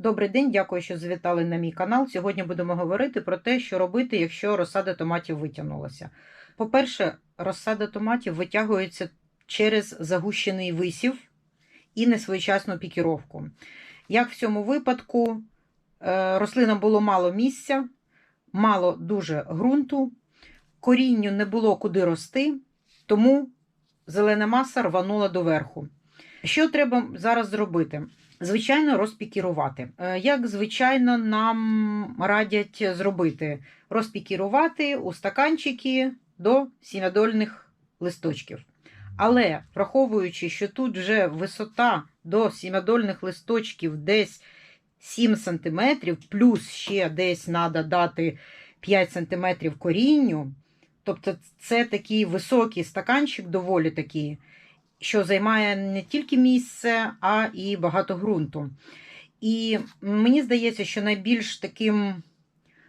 Добрий день, дякую, що завітали на мій канал. Сьогодні будемо говорити про те, що робити, якщо розсада томатів витягнулася. По-перше, розсада томатів витягується через загущений висів і несвоєчасну пікіровку. Як в цьому випадку, е, рослинам було мало місця, мало дуже ґрунту, корінню не було куди рости, тому зелена маса рванула доверху. Що треба зараз зробити? Звичайно, розпікірувати. Е, Як звичайно, нам радять зробити? Розпікірувати у стаканчики до сім'ядольних листочків. Але враховуючи, що тут вже висота до сім'ядольних листочків десь 7 см, плюс ще десь треба дати 5 см корінню, тобто це такий високий стаканчик, доволі такий що займає не тільки місце, а і багато ґрунту. І мені здається, що найбільш таким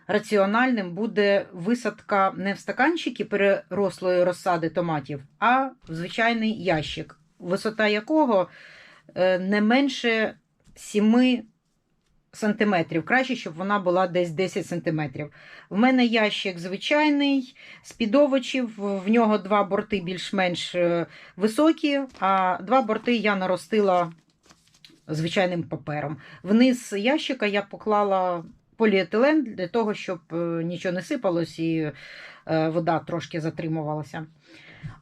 раціональним буде висадка не в стаканчики перерослої розсади томатів, а в звичайний ящик, висота якого е, не менше 7 сантиметрів. Краще, щоб вона була десь 10 сантиметрів. В мене ящик звичайний, з підовочів, в нього два борти більш-менш е, високі, а два борти я наростила звичайним папером. Вниз ящика я поклала поліетилен для того, щоб е, нічого не сипалось і е, вода трошки затримувалася.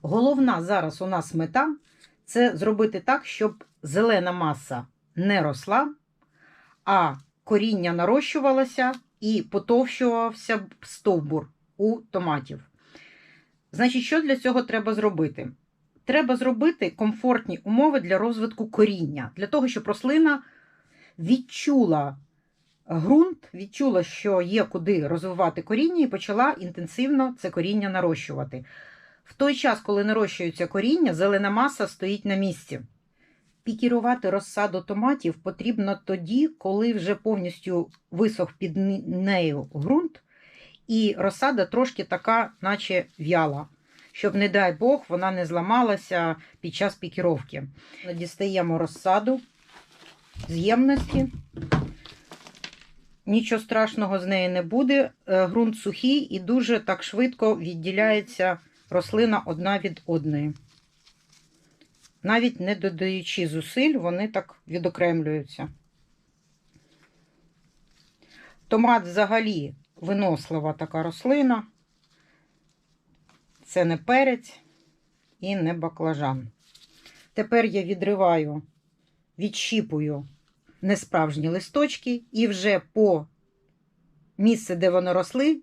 Головна зараз у нас мета це зробити так, щоб зелена маса не росла, а коріння нарощувалося і потовщувався стовбур у томатів. Значить, що для цього треба зробити? Треба зробити комфортні умови для розвитку коріння, для того, щоб рослина відчула ґрунт, відчула, що є куди розвивати коріння, і почала інтенсивно це коріння нарощувати. В той час, коли нарощується коріння, зелена маса стоїть на місці. Пікірувати розсаду томатів потрібно тоді, коли вже повністю висох під нею ґрунт, і розсада трошки така, наче в'яла, щоб, не дай Бог, вона не зламалася під час пікіровки. Дістаємо розсаду з ємності. Нічого страшного з неї не буде. Е, ґрунт сухий і дуже так швидко відділяється рослина одна від одної. Навіть не додаючи зусиль, вони так відокремлюються. Томат взагалі винослива така рослина. Це не перець і не баклажан. Тепер я відриваю, відщіпую несправжні листочки і вже по місце, де вони росли,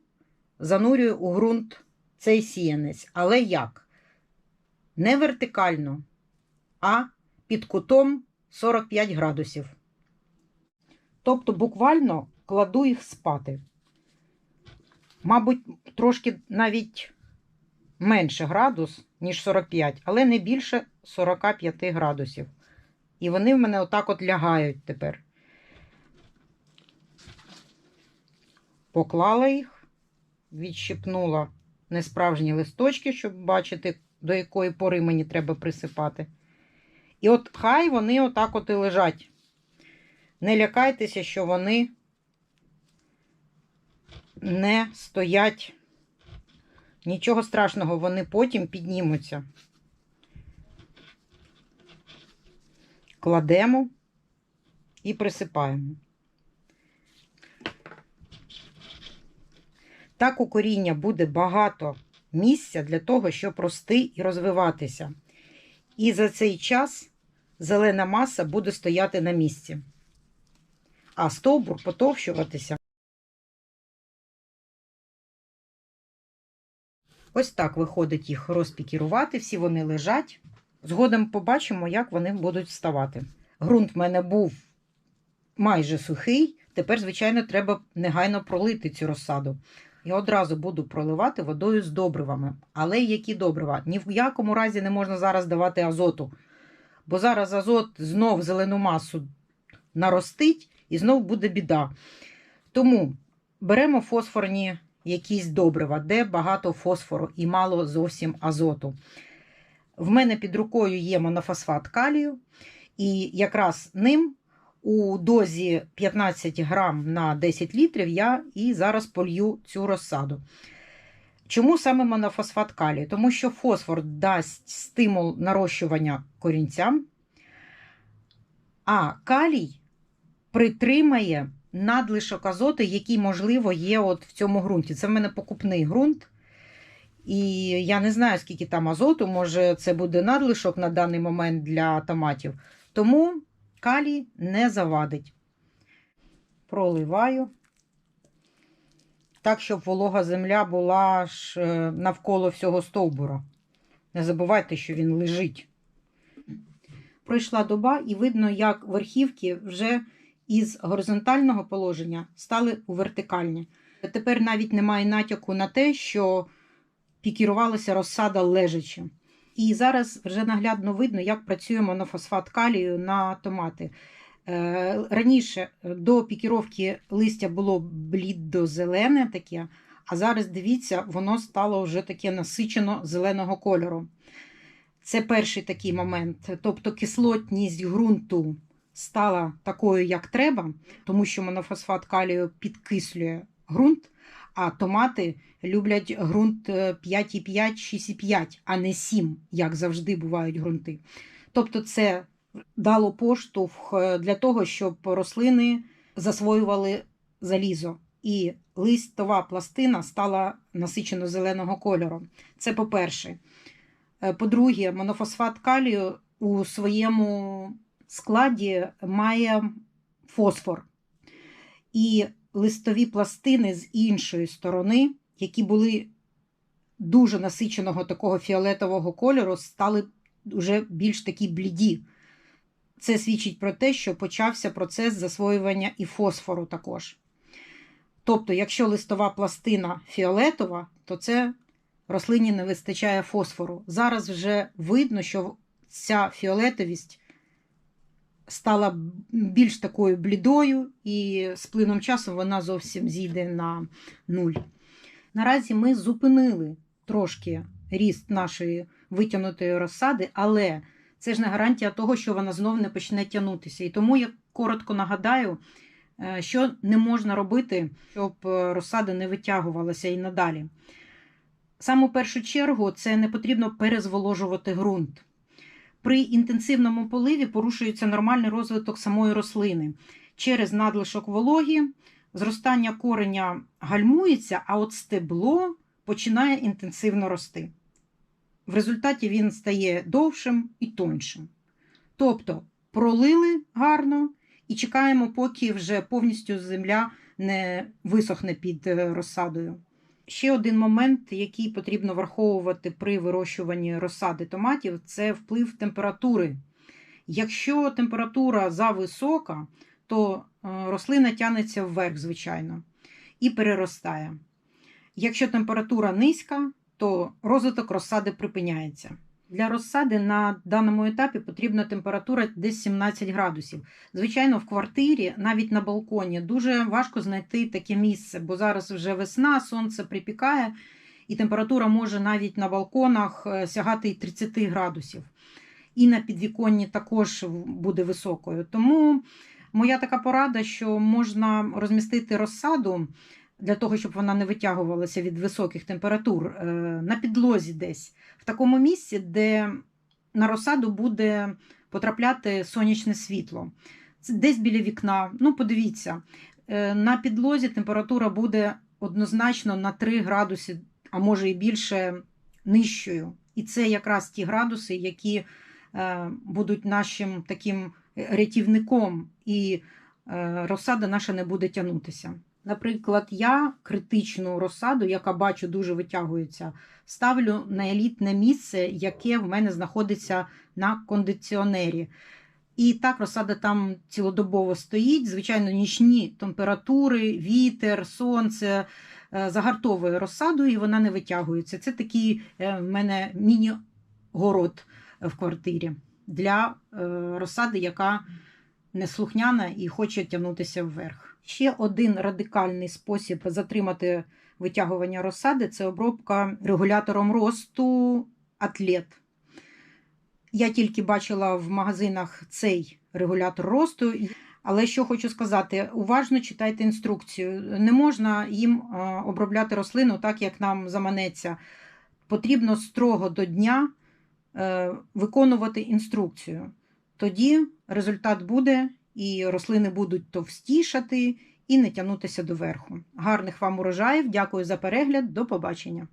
занурюю у ґрунт цей сіянець. Але як? Не вертикально а під кутом 45 градусів. Тобто буквально кладу їх спати. Мабуть, трошки навіть менше градус, ніж 45, але не більше 45 градусів. І вони в мене отак от лягають тепер. Поклала їх, відщипнула несправжні листочки, щоб бачити, до якої пори мені треба присипати. І от хай вони отак от і лежать. Не лякайтеся, що вони не стоять. Нічого страшного, вони потім піднімуться. Кладемо і присипаємо. Так у коріння буде багато місця для того, щоб рости і розвиватися. І за цей час зелена маса буде стояти на місці, а стовбур потовщуватися. Ось так виходить їх розпікірувати, всі вони лежать. Згодом побачимо, як вони будуть вставати. Грунт в мене був майже сухий, тепер, звичайно, треба негайно пролити цю розсаду. Я одразу буду проливати водою з добривами. Але які добрива? Ні в якому разі не можна зараз давати азоту. Бо зараз азот знов зелену масу наростить і знов буде біда. Тому беремо фосфорні якісь добрива, де багато фосфору і мало зовсім азоту. В мене під рукою є монофосфат калію, і якраз ним у дозі 15 грам на 10 літрів я і зараз полью цю розсаду. Чому саме монофосфат калію? Тому що фосфор дасть стимул нарощування корінцям, а калій притримає надлишок азоту, який, можливо, є от в цьому ґрунті. Це в мене покупний ґрунт. І я не знаю, скільки там азоту, може, це буде надлишок на даний момент для томатів. Тому калій не завадить. Проливаю. Так, щоб волога земля була ж е, навколо всього стовбура. Не забувайте, що він лежить. Пройшла доба, і видно, як верхівки вже із горизонтального положення стали у вертикальні. Тепер навіть немає натяку на те, що пікірувалася розсада лежачи. І зараз вже наглядно видно, як працює монофосфат калію на томати. Е, Раніше до пікіровки листя було блідо-зелене таке, а зараз дивіться, воно стало вже таке насичено зеленого кольору. Це перший такий момент. Тобто кислотність ґрунту стала такою, як треба, тому що монофосфат калію підкислює ґрунт, а томати люблять ґрунт 5,5, 6,5, а не 7, як завжди бувають ґрунти. Тобто, це дало поштовх для того, щоб рослини засвоювали залізо. І листова пластина стала насичено зеленого кольору. Це по-перше. По-друге, монофосфат калію у своєму складі має фосфор. І листові пластини з іншої сторони, які були дуже насиченого такого фіолетового кольору, стали вже більш такі бліді. Це свідчить про те, що почався процес засвоювання і фосфору також. Тобто, якщо листова пластина фіолетова, то це рослині не вистачає фосфору. Зараз вже видно, що ця фіолетовість стала більш такою блідою, і з плином часу вона зовсім зійде на нуль. Наразі ми зупинили трошки ріст нашої витягнутої розсади, але це ж не гарантія того, що вона знов не почне тягнутися. І тому я коротко нагадаю, що не можна робити, щоб розсада не витягувалася і надалі. Саме в першу чергу це не потрібно перезволожувати ґрунт. При інтенсивному поливі порушується нормальний розвиток самої рослини. Через надлишок вологі зростання кореня гальмується, а от стебло починає інтенсивно рости. В результаті він стає довшим і тоншим. Тобто пролили гарно і чекаємо, поки вже повністю земля не висохне під розсадою. Ще один момент, який потрібно враховувати при вирощуванні розсади томатів, це вплив температури. Якщо температура зависока, то рослина тягнеться вверх, звичайно, і переростає. Якщо температура низька, то розвиток розсади припиняється. Для розсади на даному етапі потрібна температура десь 17 градусів. Звичайно, в квартирі, навіть на балконі, дуже важко знайти таке місце, бо зараз вже весна, сонце припікає, і температура може навіть на балконах сягати і 30 градусів. І на підвіконні також буде високою. Тому моя така порада, що можна розмістити розсаду для того, щоб вона не витягувалася від високих температур, на підлозі десь, в такому місці, де на розсаду буде потрапляти сонячне світло. Десь біля вікна. Ну, подивіться, на підлозі температура буде однозначно на 3 градуси, а може і більше нижчою. І це якраз ті градуси, які будуть нашим таким рятівником, і розсада наша не буде тягнутися. Наприклад, я критичну розсаду, яка бачу, дуже витягується, ставлю на елітне місце, яке в мене знаходиться на кондиціонері. І так розсада там цілодобово стоїть. Звичайно, нічні температури, вітер, сонце загартовує розсаду, і вона не витягується. Це такий в мене міні-город в квартирі для розсади, яка неслухняна і хоче тягнутися вверх. Ще один радикальний спосіб затримати витягування розсади це обробка регулятором росту атлет. Я тільки бачила в магазинах цей регулятор росту. Але що хочу сказати, уважно читайте інструкцію. Не можна їм е, обробляти рослину так, як нам заманеться. Потрібно строго до дня е, виконувати інструкцію. Тоді результат буде, і рослини будуть товстішати і не тягнутися доверху. Гарних вам урожаїв! Дякую за перегляд. До побачення!